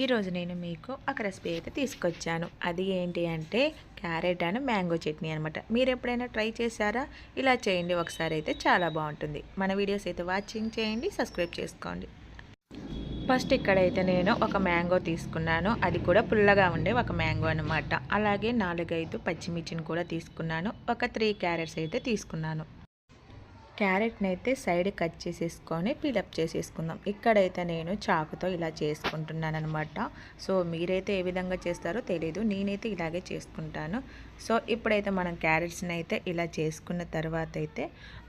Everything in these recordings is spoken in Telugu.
ఈరోజు నేను మీకు ఒక రెసిపీ అయితే తీసుకొచ్చాను. అది ఏంటి అంటే క్యారెట్ అండ్ మ్యాంగో చట్నీ అనమాట మీరు ఎప్పుడైనా ట్రై చేశారా? ఇలా చేయండి ఒకసారి అయితే చాలా బాగుంటుంది. మన వీడియోస్ అయితే వాచింగ్ చేయండి సబ్స్క్రైబ్ చేసుకోండి. ఫస్ట్ ఇక్కడైతే నేను ఒక మ్యాంగో తీసుకున్నాను. అది కూడా పుల్లగా ఉండే ఒక మ్యాంగో అనమాట అలాగే నాలుగైదు పచ్చిమిర్చిని కూడా తీసుకున్నాను. ఒక త్రీ క్యారెట్స్ అయితే తీసుకున్నాను. క్యారెట్ని అయితే సైడ్ కట్ చేసేసుకొని పిలప్ చేసేసుకుందాం. ఇక్కడైతే నేను చాకుతో ఇలా చేసుకుంటున్నాను అనమాట సో మీరైతే ఏ విధంగా చేస్తారో తెలీదు. నేనైతే ఇలాగే చేసుకుంటాను. సో ఇప్పుడైతే మనం క్యారెట్స్ని అయితే ఇలా చేసుకున్న తర్వాత అయితే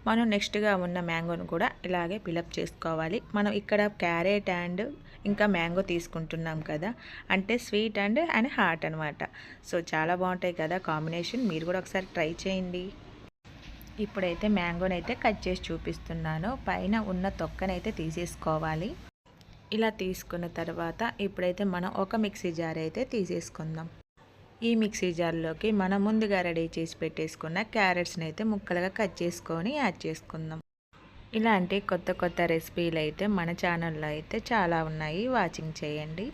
మనం నెక్స్ట్గా ఉన్న మ్యాంగోను కూడా ఇలాగే పిలప్ చేసుకోవాలి. మనం ఇక్కడ క్యారెట్ అండ్ ఇంకా మ్యాంగో తీసుకుంటున్నాం కదా. అంటే స్వీట్ అండ్ అండ్ హాట్ అనమాట సో చాలా బాగుంటాయి కదా కాంబినేషన్. మీరు కూడా ఒకసారి ట్రై చేయండి. ఇప్పుడైతే మ్యాంగోని అయితే కట్ చేసి చూపిస్తున్నాను. పైన ఉన్న తొక్కనైతే తీసేసుకోవాలి. ఇలా తీసుకున్న తర్వాత ఇప్పుడైతే మనం ఒక మిక్సీ జార్ అయితే తీసేసుకుందాం. ఈ మిక్సీ జార్లోకి మనం ముందుగా రెడీ చేసి పెట్టేసుకున్న క్యారెట్స్ని అయితే ముక్కలుగా కట్ చేసుకొని యాడ్ చేసుకుందాం. ఇలాంటి కొత్త కొత్త రెసిపీలు అయితే మన ఛానల్లో అయితే చాలా ఉన్నాయి. వాచింగ్ చేయండి.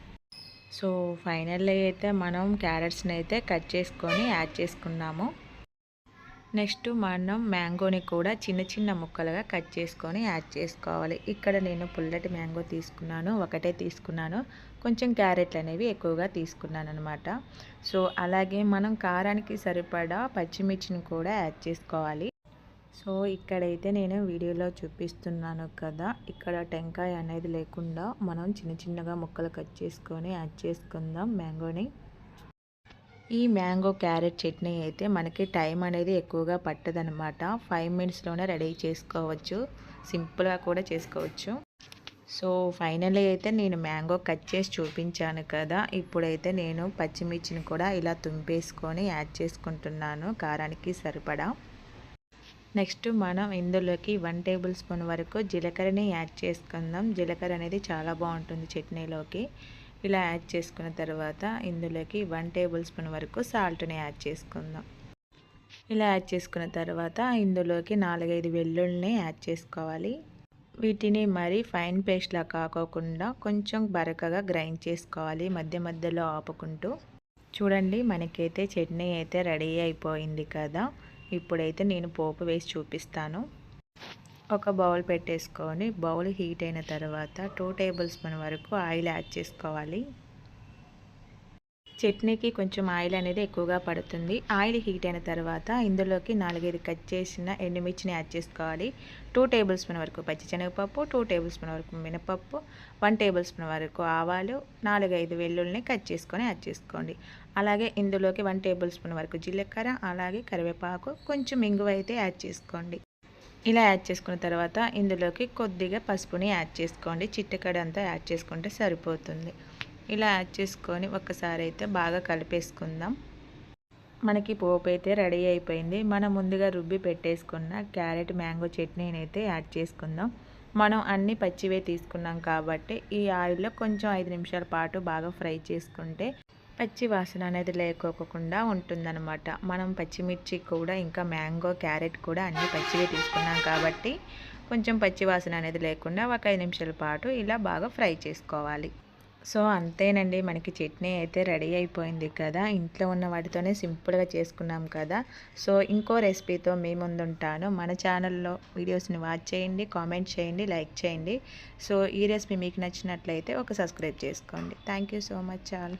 సో ఫైనల్లీ అయితే మనం క్యారెట్స్ని అయితే కట్ చేసుకొని యాడ్ చేసుకున్నాము. నెక్స్ట్ మనం మ్యాంగోని కూడా చిన్న చిన్న ముక్కలుగా కట్ చేసుకొని యాడ్ చేసుకోవాలి. ఇక్కడ నేను పుల్లటి మ్యాంగో తీసుకున్నాను ఒకటే తీసుకున్నాను. కొంచెం క్యారెట్లు అనేవి ఎక్కువగా తీసుకున్నాను అనమాట సో అలాగే మనం కారానికి సరిపడా పచ్చిమిర్చిని కూడా యాడ్ చేసుకోవాలి. సో ఇక్కడైతే నేను వీడియోలో చూపిస్తున్నాను కదా ఇక్కడ టెంకాయ అనేది లేకుండా మనం చిన్న చిన్నగా ముక్కలు కట్ చేసుకొని యాడ్ చేసుకుందాం మ్యాంగోని. ఈ మ్యాంగో క్యారెట్ చట్నీ అయితే మనకి టైం అనేది ఎక్కువగా పట్టదనమాట ఫైవ్ మినిట్స్లోనే రెడీ చేసుకోవచ్చు. సింపుల్గా కూడా చేసుకోవచ్చు. సో ఫైనల్లీ అయితే నేను మ్యాంగో కట్ చేసి చూపించాను కదా. ఇప్పుడైతే నేను పచ్చిమిర్చిని కూడా ఇలా తుంపేసుకొని యాడ్ చేసుకుంటున్నాను. కారానికి సరిపడా. నెక్స్ట్ మనం ఇందులోకి వన్ టేబుల్ స్పూన్ వరకు జీలకర్రని యాడ్ చేసుకుందాం. జీలకర్ర అనేది చాలా బాగుంటుంది చట్నీలోకి. ఇలా యాడ్ చేసుకున్న తర్వాత ఇందులోకి వన్ టేబుల్ స్పూన్ వరకు సాల్ట్ని యాడ్ చేసుకుందాం. ఇలా యాడ్ చేసుకున్న తర్వాత ఇందులోకి నాలుగైదు వెల్లుల్ని యాడ్ చేసుకోవాలి. వీటిని మరి ఫైన్ పేస్ట్లా కాకోకుండా కొంచెం బరకగా గ్రైండ్ చేసుకోవాలి మధ్య మధ్యలో ఆపుకుంటూ. చూడండి మనకైతే చట్నీ అయితే రెడీ అయిపోయింది కదా. ఇప్పుడైతే నేను పోపు వేసి చూపిస్తాను. ఒక బౌల్ పెట్టేసుకొని బౌల్ హీట్ అయిన తర్వాత టూ టేబుల్ స్పూన్ వరకు ఆయిల్ యాడ్ చేసుకోవాలి. చట్నీకి కొంచెం ఆయిల్ అనేది ఎక్కువగా పడుతుంది. ఆయిల్ హీట్ అయిన తర్వాత ఇందులోకి నాలుగైదు కట్ చేసిన ఎండుమిర్చిని యాడ్ చేసుకోవాలి. టూ టేబుల్ స్పూన్ వరకు పచ్చిశనగపప్పు టూ టేబుల్ స్పూన్ వరకు మినపప్పు వన్ టేబుల్ స్పూన్ వరకు ఆవాలు నాలుగైదు వెల్లుల్ని కట్ చేసుకొని యాడ్ చేసుకోండి. అలాగే ఇందులోకి వన్ టేబుల్ స్పూన్ వరకు జీలకర్ర అలాగే కరివేపాకు కొంచెం ఇంగువ అయితే యాడ్ చేసుకోండి. ఇలా యాడ్ చేసుకున్న తర్వాత ఇందులోకి కొద్దిగా పసుపుని యాడ్ చేసుకోండి. చిట్టకడ అంతా యాడ్ చేసుకుంటే సరిపోతుంది. ఇలా యాడ్ చేసుకొని ఒక్కసారి అయితే బాగా కలిపేసుకుందాం. మనకి పోపు అయితే రెడీ అయిపోయింది. మనం ముందుగా రుబ్బి పెట్టేసుకున్న క్యారెట్ మ్యాంగో చట్నీని అయితే యాడ్ చేసుకుందాం. మనం అన్ని పచ్చివే తీసుకున్నాం కాబట్టి ఈ ఆయిల్లో కొంచెం ఐదు నిమిషాల పాటు బాగా ఫ్రై చేసుకుంటే పచ్చి వాసన అనేది లేకోకుండా ఉంటుందన్నమాట. మనం పచ్చిమిర్చి కూడా ఇంకా మ్యాంగో క్యారెట్ కూడా అన్నీ పచ్చివే తీసుకున్నాం కాబట్టి కొంచెం పచ్చి వాసన అనేది లేకుండా ఒక ఐదు నిమిషాల పాటు ఇలా బాగా ఫ్రై చేసుకోవాలి. సో అంతేనండి. మనకి చట్నీ అయితే రెడీ అయిపోయింది కదా. ఇంట్లో ఉన్న వాటితోనే సింపుల్గా చేసుకున్నాం కదా. సో ఇంకో రెసిపీతో మీ ముందుంటాను. మన ఛానల్లో వీడియోస్ని వాచ్ చేయండి కామెంట్ చేయండి లైక్ చేయండి. సో ఈ రెసిపీ మీకు నచ్చినట్లయితే ఒక సబ్స్క్రైబ్ చేసుకోండి. Thank so much all.